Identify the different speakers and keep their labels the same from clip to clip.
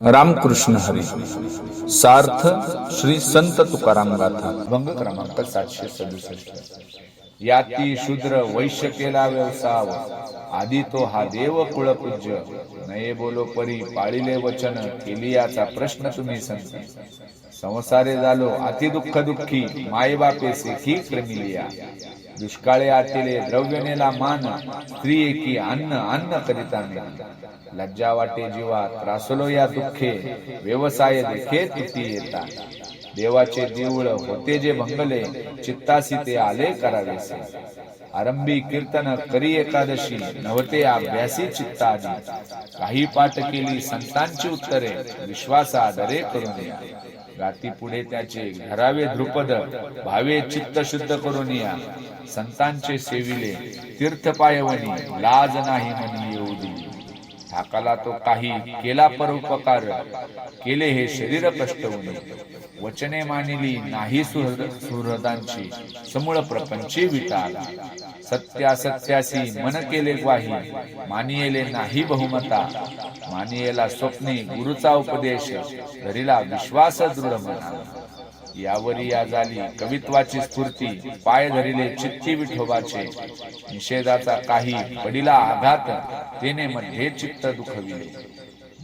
Speaker 1: रामकृष्ण हरी. सार्थ श्री संत तुकाराम गाथा
Speaker 2: भंग क्रमांक सातशे सदुसष्ट. याती शूद्र वैश्य केला व्यवसाव. आधी तो हा देव कुळपूज्य. नये बोलो परी पाळीले वचन केली याचा प्रश्न तुम्ही संत. संसारे झालो अति दुःख दुःखी माय बापे सेखी क्रमिलिया दुष्काळे आटेले द्रव्य नेला मान स्त्री एकी अन्न अन्न करिता मेली लज्जा वाटे जीवा त्रासलो या दुःखे व्यवसाय दुखे तुटी येता. देवाचे देऊळ होते जे भंगले चित्तासी ते आले करावेसे. आरंभी कीर्तन करी एकादशी नव्हते अभ्यासी चित्तादी. काही पाठ केली संतांची उत्तरे विश्वासा दरे करून या गाती पुढे त्याचे घरावे ध्रुपद भावे चित्त शुद्ध करून या. संतांचे सेविले तीर्थ पायवणी लाज नाही म्हणी. हाकाला तो काही केला परोपकार. केले हे शरीर कष्ट होणे. वचने मानिली नाही सुहृदांची. समूळ प्रपंची विटा सत्या सत्यासी मन केले ग्वाही. मानियेले नाही बहुमता. मानियेला स्वप्ने गुरुचा उपदेश. धरीला विश्वास दृढ मना यावरी या झाली कवित्वाची स्फूर्ती पाय धरिले चित्ती विठोबाचे. निषेधाचा काही पडिला आघात तेने मध्ये चित्त दुखविले.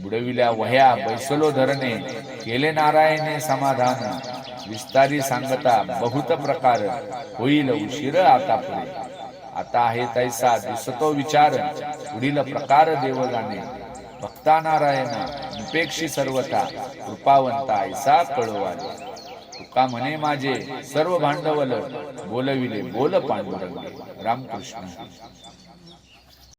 Speaker 2: बुडविल्या वह्या बैसलो धरणे केले नारायणे समाधान. विस्तारी सांगता बहुत प्रकार होईल उशीर आता पुढे. आता आहे तैसा दिसतो विचार पुढील प्रकार देव जाणे. भक्ता नारायण उपेक्षी सर्वता कृपावंता ऐसा कळवाले. का म्हणे माझे सर्व भांडवल बोलविले बोल पांडुरंग रामकृष्ण.